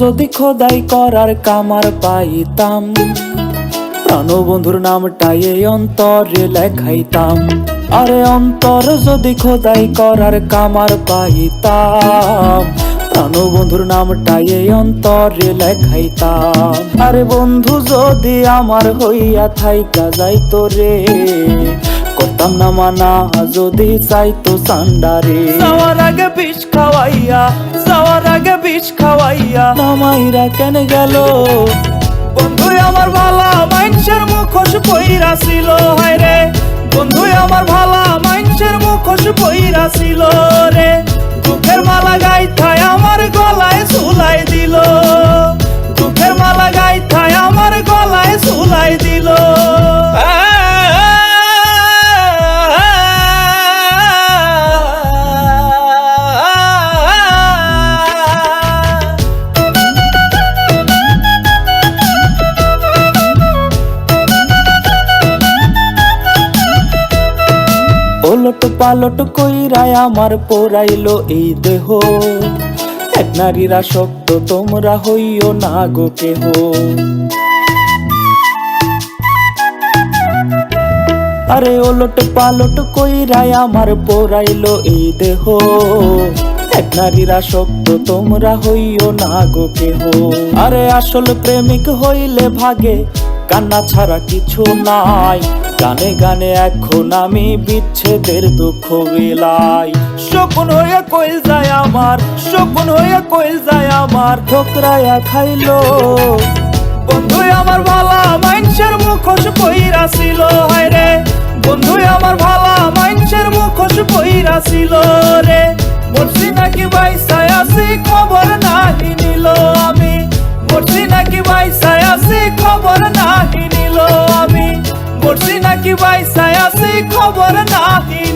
যদি খোদাই করার কামার পাইতাম, প্রাণবন্ধুর নামটা এই অন্তরে লেখাইতাম। আরে অন্তর যদি খোদাই করার কামার পাইতাম, প্রাণবন্ধুর নামটা এই অন্তরে লেখাইতাম। আরে বন্ধু যদি আমার হইয়া থাইকা যাইতো রে করতাম না মানা যদি চাইতো সান্ডারে। যাওয়ার আগে বিষ খাওয়াইয়া যাওয়ার আগে বিষ খাওয়াইয়া। মামাইরা কেন গেল? বন্ধু আমার ভালা মাইনসের মুখোশ পইরা ছিল হায় রে বন্ধু আমার ভালা মাইনসের মুখোশ পইরা ছিল। ওলট পালট কইরায় আমার পোড়াইলো এই দেহ। এক নারীরা শক্ত, তোমরা হইও না গো কেহ। আরে ওলট পালট কইরায় আমার পোড়াইলো এই দেহ। এক নারীরা শক্ত, তোমরা হইও না গো কেহ। আরে আসল প্রেমিক হইলে ভাগে কান্না ছাড়া কিছু নাই। গানে গানে এখন আমি বিচ্ছেদের দুঃখ বিলাই। শকুন হইয়া কইল যায় আমার, শকুন হইয়া কইল যায় আমার ঠোকরায়া খাইলো বন্ধু, আমার ভালা মাইনসের মুখোশ পইরা ছিল, হায় রে। বন্ধু, আমার ভালা মাইনসের মুখোশ পইরা ছিল রে। মরছি নাকি বাইসায় আছি, খবর নাহি নিল আমি। মরছি নাকি ভাই আছি নাহি নিল আমি মরছি